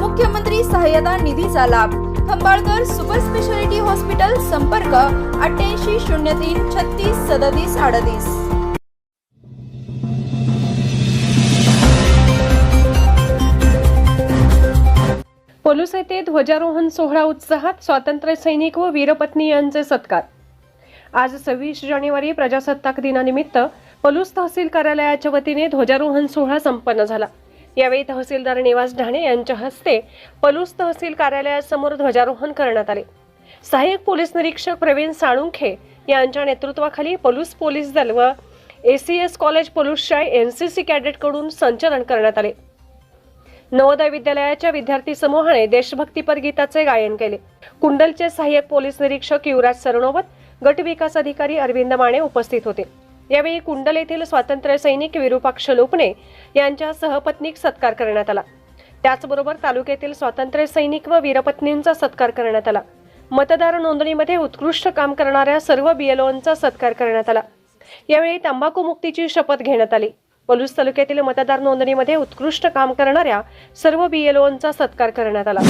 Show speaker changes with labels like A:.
A: मुख्यमंत्री सहाय्यता निधीचा लाभ. खंबाळकर सुपर स्पेशालिटी हॉस्पिटल संपर्क अठ्ठ्याऐंशी शून्य तीन छत्तीस सदतीस अडतीस.
B: पोलूस येथे ध्वजारोहण सोहळा उत्साहात स्वातंत्र्य सैनिक व वीरपत्नी यांचे सत्कार. आज सव्वीस जानेवारी प्रजासत्ताक दिनानिमित्त पलूस तहसील कार्यालयाच्या वतीने ध्वजारोहण सोहळा संपन्न झाला. यावेळी तहसीलदार निवास ढाणे यांच्या हस्ते पलूस तहसील कार्यालयासमोर ध्वजारोहण करण्यात आले. सहाय्यक पोलीस निरीक्षक प्रवीण साळुंखे यांच्या नेतृत्वाखाली पलूस पोलीस दल व एसीएस कॉलेज पलूसच्या एन सी सी कॅडेटकडून संचलन करण्यात आले. नवोदय विद्यालयाच्या विद्यार्थी समूहाने देशभक्तीपर गीताचे गायन केले. कुंडलचे सहाय्यक पोलीस निरीक्षक युवराज सरनोबत गट विकास अधिकारी अरविंद माने उपस्थित होते. यावेळी कुंडल येथील स्वातंत्र्य सैनिक विरूपाक्ष लोपणे यांच्या सहपत्नीक सत्कार करण्यात आला. त्याचबरोबर तालुक्यातील स्वातंत्र्य सैनिक व वीरपत्नींचा सत्कार करण्यात आला. मतदार नोंदणीमध्ये उत्कृष्ट काम करणाऱ्या सर्व बीएलओंचा सत्कार करण्यात आला. यावेळी तंबाखू मुक्तीची शपथ घेण्यात आली. पलूस तालुक्यातील मतदार नोंदणीमध्ये उत्कृष्ट काम करणाऱ्या सर्व बीएलओंचा सत्कार करण्यात आला.